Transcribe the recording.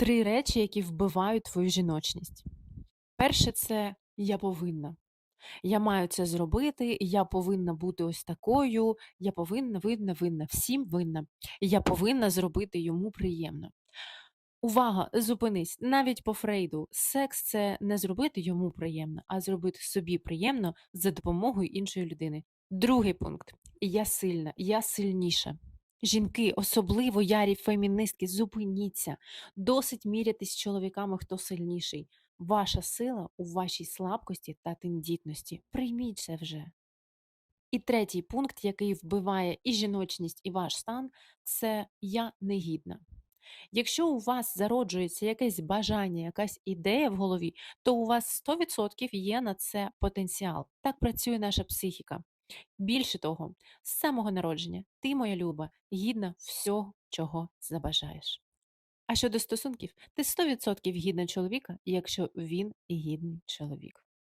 3 речі, які вбивають твою жіночність. Перше це я повинна. Я маю це зробити, я повинна бути ось такою, я повинна, винна, винна, всім винна. Я повинна зробити йому приємно. Увага, зупинись. Навіть по Фрейду, секс це не зробити йому приємно, а зробити собі приємно за допомогою іншої людини. Другий пункт. Я сильна, я сильніша. Жінки, особливо ярі фемінистки, зупиніться. Досить мірятись з чоловіками, хто сильніший. Ваша сила у вашій слабкості та тендітності. Прийміть це вже. І третій пункт, який вбиває і жіночність, і ваш стан, це я негідна. Якщо у вас зароджується якесь бажання, якась ідея в голові, то у вас 100% є на це потенціал. Так працює наша психіка. Більше того, з самого народження ти, моя люба, гідна всього, чого забажаєш. А щодо стосунків, ти 100% гідна чоловіка, якщо він гідний чоловік.